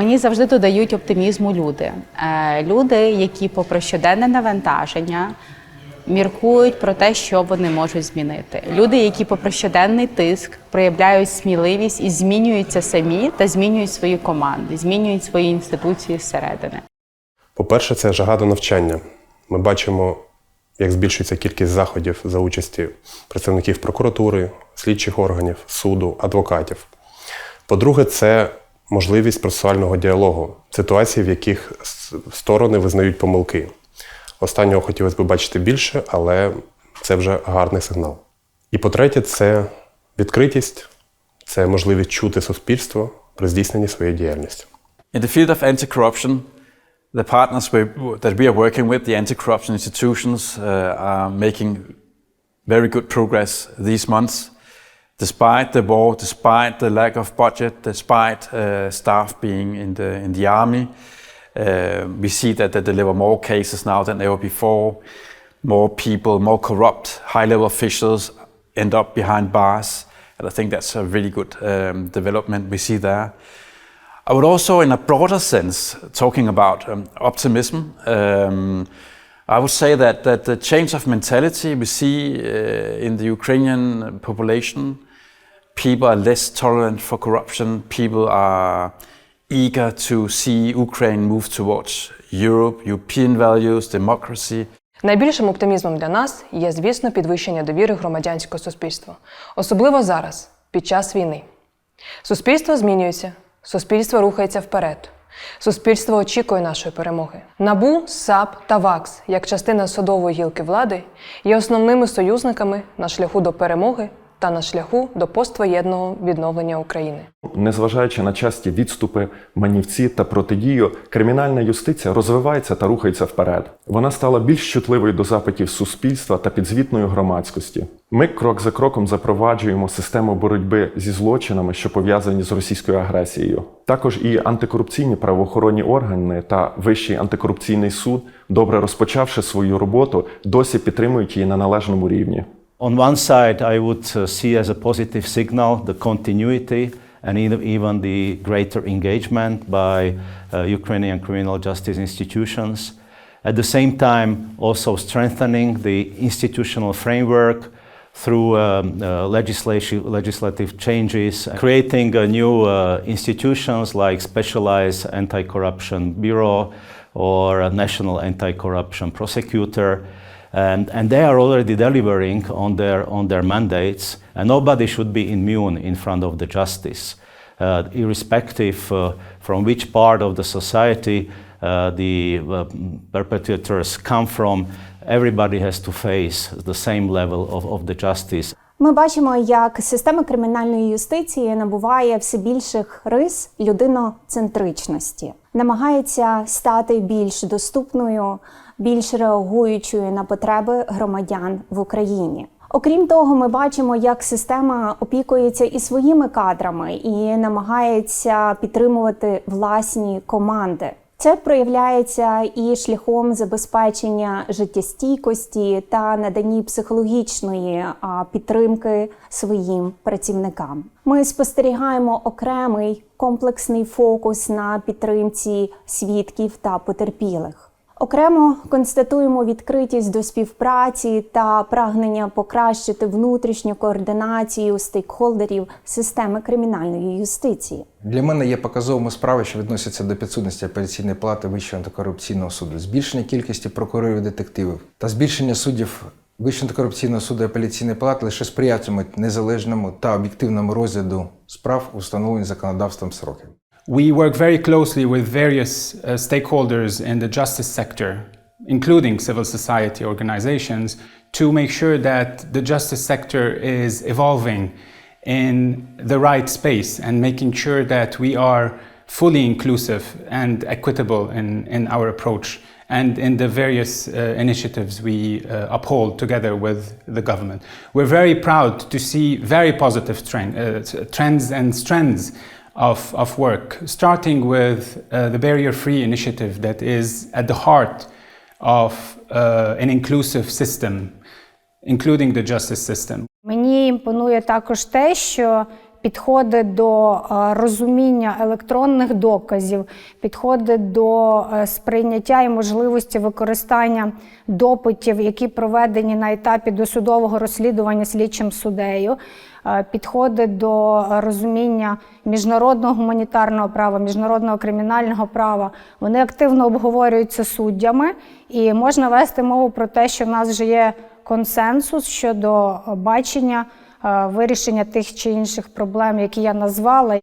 Мені завжди додають оптимізму люди. Е, Люди, які, попри щоденне навантаження, міркують про те, що вони можуть змінити. Люди, які, попри щоденний тиск, проявляють сміливість і змінюються самі та змінюють свої команди, змінюють свої інституції зсередини. По-перше, це жага до навчання. Ми бачимо, як збільшується кількість заходів за участі представників прокуратури, слідчих органів, суду, адвокатів. По-друге, це можливість процесуального діалогу, ситуації, в яких сторони визнають помилки. Останнього хотілося б бачити більше, але це вже гарний сигнал. І по-третє, це відкритість, це можливість чути суспільство при здійсненні своєї діяльності. In the field of anti-corruption, the partners we, that we are working with, the anti-corruption institutions, uh, are making very good progress these months. Despite the war, despite the lack of budget, despite uh, staff being in the, in the army, uh, we see that they deliver more cases now than ever before. More people, more corrupt high-level officials end up behind bars. And I think that's a really good um, development we see there. I would also, in a broader sense, talking about um, optimism, um, I would say that, that the change of mentality we see uh, in the Ukrainian population, people are less tolerant for corruption, people are eager to see Ukraine move towards Europe, European values, democracy. Найбільшим оптимізмом для нас є, звісно, підвищення довіри громадянського суспільства, особливо зараз, під час війни. Суспільство змінюється, суспільство рухається вперед. Суспільство очікує нашої перемоги. Набу, САП та ВАКС, як частина судової гілки влади, є основними союзниками на шляху до перемоги та на шляху до поствоєнного відновлення України. Незважаючи на часті відступи, манівці та протидію, кримінальна юстиція розвивається та рухається вперед. Вона стала більш чутливою до запитів суспільства та підзвітною громадськості. Ми крок за кроком запроваджуємо систему боротьби зі злочинами, що пов'язані з російською агресією. Також і антикорупційні правоохоронні органи та Вищий антикорупційний суд, добре розпочавши свою роботу, досі підтримують її на належному рівні. On one side, I would uh, see as a positive signal the continuity and even the greater engagement by uh, Ukrainian criminal justice institutions. At the same time, also strengthening the institutional framework through um, uh, legislation, legislative changes, creating uh, new uh, institutions like specialized anti-corruption bureau or national anti-corruption prosecutor and, and they are already delivering on their, on their mandates, and nobody should be immune in front of the justice, uh, irrespective uh, from which part of the society uh, the uh, perpetrators come from. Everybody has to face the same level of, of the justice. Ми бачимо, як система кримінальної юстиції набуває все більших рис людиноцентричності, намагається стати більш доступною, більш реагуючою на потреби громадян в Україні. Окрім того, ми бачимо, як система опікується і своїми кадрами і намагається підтримувати власні команди. Це проявляється і шляхом забезпечення життєстійкості та наданні психологічної підтримки своїм працівникам. Ми спостерігаємо окремий комплексний фокус на підтримці свідків та потерпілих. Окремо констатуємо відкритість до співпраці та прагнення покращити внутрішню координацію стейкхолдерів системи кримінальної юстиції. Для мене є показовими справи, що відносяться до підсудності апеляційної палати Вищого антикорупційного суду, збільшення кількості прокурорів детективів та збільшення суддів Вищого антикорупційного суду і апеляційної палати лише сприятимуть незалежному та об'єктивному розгляду справ у встановлені законодавством сроки. We work very closely with various uh, stakeholders in the justice sector, including civil society organizations, to make sure that the justice sector is evolving in the right space and making sure that we are fully inclusive and equitable in, in our approach and in the various uh, initiatives we uh, uphold together with the government. We're very proud to see very positive trend, uh, trends and strands of, of work, starting with uh, the barrier free initiative that is at the heart of uh, an inclusive system, including the justice system. Мені імпонує також те, що підходи до е, розуміння електронних доказів, підходи до е, сприйняття і можливості використання допитів, які проведені на етапі досудового розслідування слідчим суддею, е, підходи до розуміння міжнародного гуманітарного права, міжнародного кримінального права. Вони активно обговорюються суддями, і можна вести мову про те, що в нас вже є консенсус щодо бачення вирішення тих чи інших проблем, які я назвала.